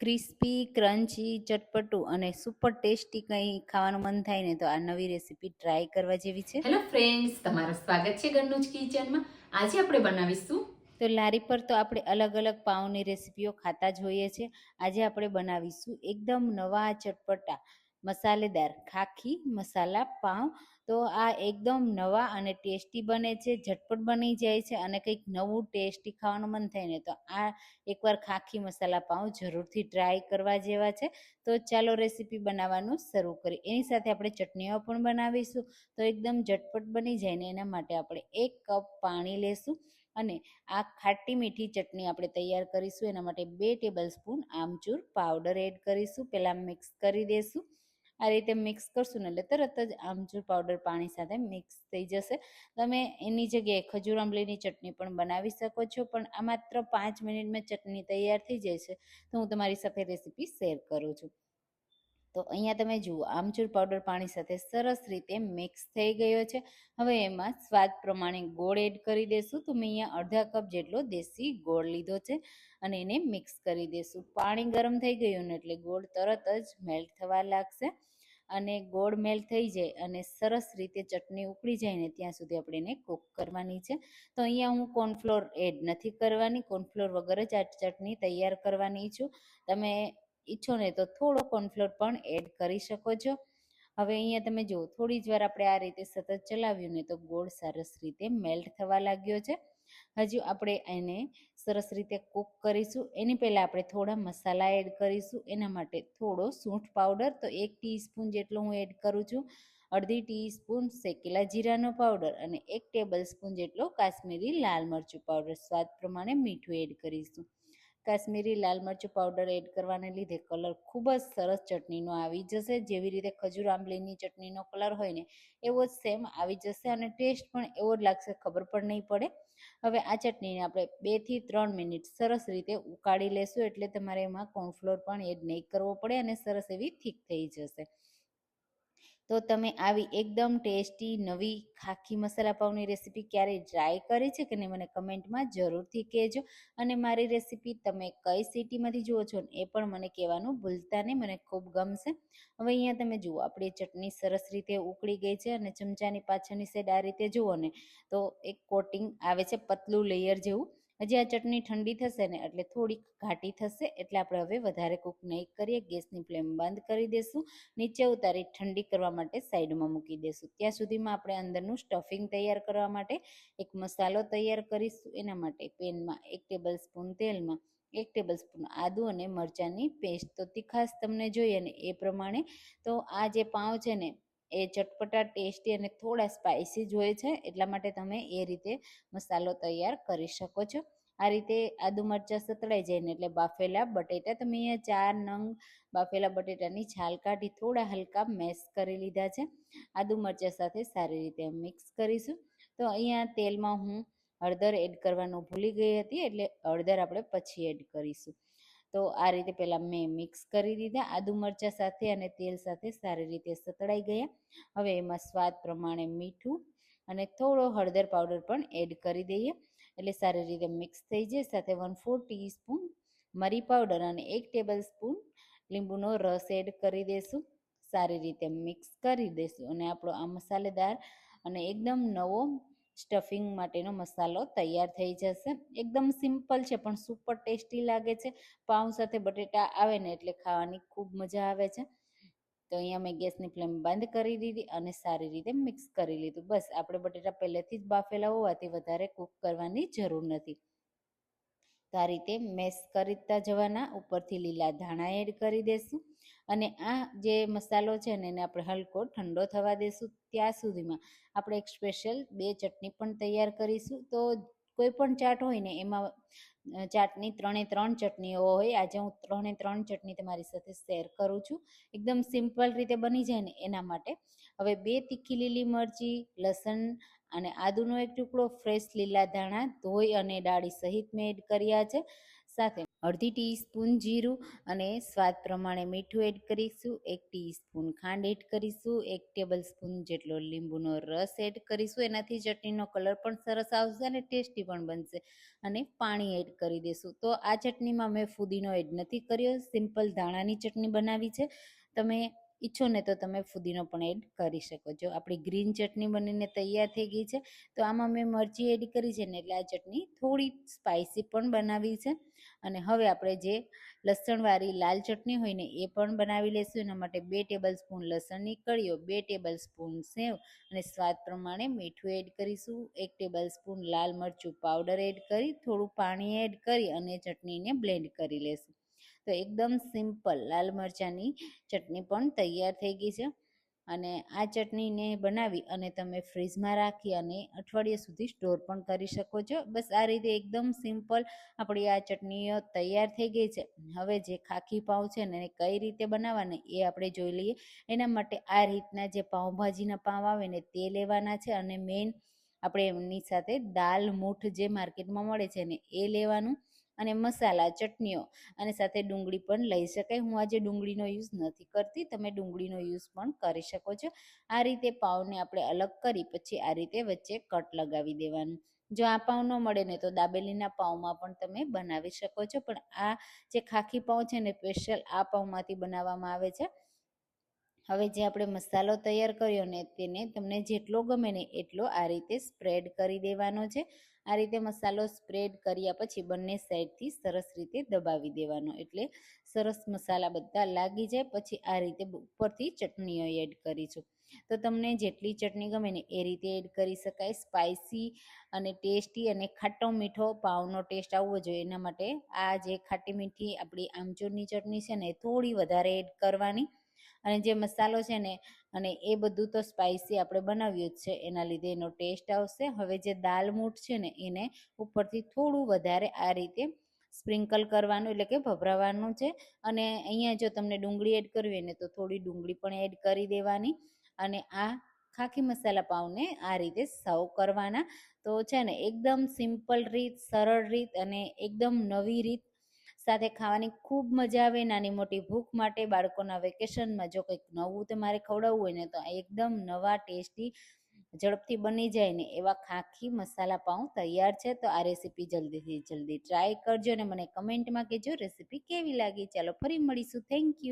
Crispy crunchy ચટપટું અને super tasty કંઈ ખાવાનું મન થાય ને તો આ નવી રેસીપી ટ્રાય કરવા જેવી છે. હેલો ફ્રેન્ડ્સ તમારું સ્વાગત છે ઘરનું જ કિચનમાં આજે આપણે બનાવીશું તો લારી પર તો આપણે અલગ અલગ પાઉની રેસીપીઓ ખાતા જ હોઈએ છીએ. આજે આપણે બનાવીશું એકદમ નવા ચટપટા. મસાલેદાર ખાખી, મસાલા, પાઉં. તો આ એકદમ નવા અને ટેસ્ટી બને છે, ઝટપટ બની જાય છે અને કંઈક નવું ટેસ્ટી ખાવાનું મન થાય ને તો આ એકવાર ખાખી, મસાલા, પાઉં જરૂરથી ટ્રાય કરવા જેવા છે. તો ચાલો રેસીપી બનાવવાનું શરૂ કરીએ. એની સાથે આપણે ચટણીઓ પણ બનાવીશું. તો એકદમ ઝટપટ બની જાય ને એના માટે આપણે એક કપ પાણી લેશું અને આ ખાટી મીઠી ચટણી આપણે તૈયાર કરીશું. એના માટે બે ટેબલ સ્પૂન આમચૂર પાવડર એડ કરીશું. પહેલાં મિક્સ કરી દઈશું આ રીતે મિક્સ કરશું ને એટલે તરત જ આમચૂર પાવડર પાણી સાથે મિક્સ થઈ જશે. તમે એની જગ્યાએ ખજૂર આંબલીની ચટણી પણ બનાવી શકો છો, પણ આ માત્ર પાંચ મિનિટમાં ચટણી તૈયાર થઈ જાય છે. તો હું તમારી સાથે રેસીપી શેર કરું છું. તો અહીંયા તમે જુઓ, આમચૂર પાવડર પાણી સાથે સરસ રીતે મિક્સ થઈ ગયો છે. હવે એમાં સ્વાદ પ્રમાણે ગોળ એડ કરી દેશું. તો મેં અહીંયા અડધા કપ જેટલો દેશી ગોળ લીધો છે અને એને મિક્સ કરી દેશું. પાણી ગરમ થઈ ગયું ને એટલે ગોળ તરત જ મેલ્ટ થવા લાગશે અને ગોળ મેલ્ટ થઈ જાય અને સરસ રીતે ચટણી ઉકળી જાય ને ત્યાં સુધી આપણે એને કૂક કરવાની છે. તો અહીંયા હું કોર્નફ્લોર એડ નથી કરવાની. કોર્નફ્લોર વગર જ આ ચટણી તૈયાર કરવાની છું. તમે ઈચ્છો ને તો થોડો કોર્નફ્લોર પણ એડ કરી શકો છો. હવે અહીંયા તમે જુઓ, થોડી જ વાર આપણે આ રીતે સતત ચલાવ્યું ને તો ગોળ સરસ રીતે મેલ્ટ થવા લાગ્યો છે. હજુ આપણે એને સરસ રીતે કૂક કરીશું. એની પહેલાં આપણે થોડા મસાલા એડ કરીશું. એના માટે થોડો સૂંઠ પાવડર તો એક ટીસ્પૂન જેટલો હું એડ કરું છું. અડધી ટીસ્પૂન શેકેલા જીરાનો પાવડર અને એક ટેબલ સ્પૂન જેટલો કાશ્મીરી લાલ મરચું પાવડર સ્વાદ પ્રમાણે મીઠું એડ કરીશું. કાશ્મીરી લાલ મરચું પાવડર એડ કરવાને લીધે કલર ખૂબ જ સરસ ચટણીનો આવી જશે. જેવી રીતે ખજૂર આંબલીની ચટણીનો કલર હોય ને, એવો જ સેમ આવી જશે અને ટેસ્ટ પણ એવો જ લાગશે, ખબર પણ નહીં પડે. હવે આ ચટણીને આપણે બેથી ત્રણ મિનિટ સરસ રીતે ઉકાળી લેશું, એટલે તમારે એમાં કોર્નફ્લોર પણ એડ નહીં કરવો પડે અને સરસ એવી થીક થઈ જશે. તો તમે આવી એકદમ ટેસ્ટી નવી ખાખી મસાલા પાઉની રેસીપી ક્યારેય ટ્રાય કરી છે કે નહીં મને કમેન્ટમાં જરૂરથી કહેજો. અને મારી રેસીપી તમે કઈ સિટીમાંથી જુઓ છો ને એ પણ મને કહેવાનું ભૂલતા નહીં, મને ખૂબ ગમશે. હવે અહીંયા તમે જુઓ, આપણી ચટણી સરસ રીતે ઉકળી ગઈ છે અને ચમચાની પાછળની સાઈડ આ રીતે જુઓ ને, તો એક કોટિંગ આવે છે, પતલું લેયર જેવું. હજી આ ચટણી ઠંડી થશે ને એટલે થોડીક ઘાટી થશે, એટલે આપણે હવે વધારે કૂક નહીં કરીએ. ગેસની ફ્લેમ બંધ કરી દઈશું નીચે ઉતારી ઠંડી કરવા માટે સાઈડમાં મૂકી દઈશું ત્યાં સુધીમાં આપણે અંદરનું સ્ટફિંગ તૈયાર કરવા માટે એક મસાલો તૈયાર કરીશું. એના માટે પેનમાં એક ટેબલ સ્પૂન તેલમાં એક ટેબલ સ્પૂન આદુ અને મરચાંની પેસ્ટ તો તીખાશ તમને જોઈએ ને એ પ્રમાણે. તો આ જે પાઉં છે ને એ ચટપટા ટેસ્ટી અને થોડા સ્પાઇસી જોઈએ છે, એટલા માટે તમે એ રીતે મસાલો તૈયાર કરી શકો છો. આ રીતે આદુ મરચાં સતળાઈ જાય એટલે બાફેલા બટેટા, તમે અહીંયા ચાર નંગ બાફેલા બટેટાની છાલ કાઢી થોડા હલકા મેશ કરી લીધા છે. આદુ મરચાં સાથે સારી રીતે મિક્સ કરીશું. તો અહીંયા તેલમાં હું હળદર એડ કરવાનું ભૂલી ગઈ હતી, એટલે હળદર આપણે પછી એડ કરીશું. તો આ રીતે પહેલાં મેં મિક્સ કરી દીધા, આદુ મરચાં સાથે અને તેલ સાથે સારી રીતે સતળાઈ ગયા. હવે એમાં સ્વાદ પ્રમાણે મીઠું અને થોડો હળદર પાવડર પણ એડ કરી દઈએ. એટલે સારી રીતે મિક્સ થઈ જાય. સાથે વન ફોર ટીસ્પૂન મરી પાવડર અને એક ટેબલ સ્પૂન લીંબુનો રસ એડ કરી દઈશું સારી રીતે મિક્સ કરી દઈશું અને આપણો આ મસાલેદાર અને એકદમ નવો સ્ટફિંગ માટેનો મસાલો તૈયાર થઈ જશે. એકદમ સિમ્પલ છે, પણ સુપર ટેસ્ટી લાગે છે. પાઉં સાથે બટેટા આવે ને એટલે ખાવાની ખૂબ મજા આવે છે. તો અહીંયા મેં ગેસની ફ્લેમ બંધ કરી દીધી અને સારી રીતે મિક્સ કરી લીધું. બસ, આપણે બટેટા પહેલેથી જ બાફેલા હોવાથી વધારે કૂક કરવાની જરૂર નથી. તો આ રીતે મેશ કરતા જવાના, ઉપરથી લીલા ધાણા એડ કરી દઈશું અને આ જે મસાલો છે ને, એને આપણે હલકો ઠંડો થવા દઈશું ત્યાં સુધીમાં આપણે એક સ્પેશિયલ બે ચટણી પણ તૈયાર કરીશું. તો કોઈ પણ ચાટ હોય ને એમાં ચાટની ત્રણે ત્રણ ચટણીઓ હોય. આજે હું ત્રણે ત્રણ ચટણી તમારી સાથે શેર કરું છું. એકદમ સિમ્પલ રીતે બની જાય ને એના માટે. હવે બે તીખી લીલી મરચી, લસણ અને આદુનો એક ટુકડો ફ્રેશ લીલા ધાણા, ધોઈ અને ડાળી સહિત મેં એડ કર્યા છે. સાથે અડધી ટીસ્પૂન જીરું અને સ્વાદ પ્રમાણે મીઠું એડ કરીશું, એક ટીસ્પૂન ખાંડ એડ કરીશું, એક ટેબલ સ્પૂન જેટલો લીંબુનો રસ એડ કરીશું. એનાથી ચટણીનો કલર પણ સરસ આવશે અને ટેસ્ટી પણ બનશે અને પાણી એડ કરી દઈશું તો આ ચટણીમાં મેં ફુદીનો એડ નથી કર્યો, સિમ્પલ ધાણાની ચટણી બનાવી છે. તમે ઈચ્છો ને તો તમે ફુદીનો પણ એડ કરી શકો છો. આપણી ગ્રીન ચટણી બનીને તૈયાર થઈ ગઈ છે. તો આમાં મેં મરચી એડ કરી છે ને એટલે આ ચટણી થોડી સ્પાઇસી પણ બનાવી છે. અને હવે આપણે જે લસણવાળી લાલ ચટણી હોય ને એ પણ બનાવી લઈશું એના માટે બે ટેબલ સ્પૂન લસણની કળીઓ બે ટેબલ સ્પૂન સેવ અને સ્વાદ પ્રમાણે મીઠું એડ કરીશું. એક ટેબલ સ્પૂન લાલ મરચું પાવડર એડ કરી, થોડું પાણી એડ કરી અને ચટણીને બ્લેન્ડ કરી લેશું. તો એકદમ સિમ્પલ લાલ મરચાંની ચટણી પણ તૈયાર થઈ ગઈ છે. અને આ ચટણીને બનાવી અને તમે ફ્રીજમાં રાખી અને અઠવાડિયા સુધી સ્ટોર પણ કરી શકો છો. બસ આ રીતે એકદમ સિમ્પલ આપણી આ ચટણીઓ તૈયાર થઈ ગઈ છે. હવે જે ખાખી પાઉં છે ને કઈ રીતે બનાવવાના એ આપણે જોઈ લઈએ. એના માટે આ રીતના જે પાઉંભાજીના પાઉં આવે ને તે લેવાના છે અને મેઇન આપણે એમની સાથે દાલ, મૂઠ જે માર્કેટમાં મળે છે ને એ લેવાનું. અને મસાલા, ચટણીઓ અને સાથે ડુંગળી પણ લઈ શકાય. હું આજે ડુંગળીનો યુઝ નથી કરતી. તમે ડુંગળીનો યુઝ પણ કરી શકો છો. આ રીતે પાઉંને આપણે અલગ કરી પછી આ રીતે વચ્ચે કટ લગાવી દેવાનું. જો આ પાઉં ન મળે ને તો દાબેલીના પાઉંમાં પણ તમે બનાવી શકો છો. પણ આ જે ખાખી પાઉં છે ને સ્પેશિયલ આ પાઉંમાંથી બનાવવામાં આવે છે. હવે જે આપણે મસાલો તૈયાર કર્યો ને તેને તમને જેટલો ગમે ને એટલો આ રીતે સ્પ્રેડ કરી દેવાનો છે. આ રીતે મસાલો સ્પ્રેડ કર્યા પછી બંને સાઈડથી સરસ રીતે દબાવી દેવાનો. એટલે સરસ મસાલા બધા લાગી જાય. પછી આ રીતે ઉપરથી ચટણીઓ એડ કરીશું. તો તમને જેટલી ચટણી ગમે ને એ રીતે એડ કરી શકાય. સ્પાઇસી અને ટેસ્ટી અને ખાટો મીઠો પાવનો ટેસ્ટ આવવો જોઈએ. એના માટે આ જે ખાટી મીઠી આપણી આમચૂરની ચટણી છે ને થોડી વધારે એડ કરવાની. અને જે મસાલો છે ને, અને એ બધું તો સ્પાઇસી આપણે બનાવ્યું જ છે. એના લીધે એનો ટેસ્ટ આવશે. હવે જે દાલ મૂઠ છે ને, એને ઉપરથી થોડું વધારે આ રીતે સ્પ્રિંકલ કરવાનું એટલે કે ભભરાવાનું છે. અને અહીંયા જો તમને ડુંગળી એડ કરવી ને, તો થોડી ડુંગળી પણ એડ કરી દેવાની. અને આ ખાખી મસાલા પાવને આ રીતે સર્વ કરવાના. તો છે ને, એકદમ સિમ્પલ રીત, સરળ રીત અને એકદમ નવી રીત સાથે ખાવાની ખૂબ મજા આવે. નાની મોટી ભૂખ માટે બાળકોના વેકેશનમાં જો કંઈક નવું તમારે ખવડાવવું હોય ને, તો એકદમ નવા ટેસ્ટી ઝડપથી બની જાય ને એવા ખાખી મસાલા પાઉં તૈયાર છે. તો આ રેસીપી જલ્દીથી જલ્દી ટ્રાય કરજો અને મને કમેન્ટમાં કહેજો રેસીપી કેવી લાગી. ચાલો ફરી મળીશું. Thank you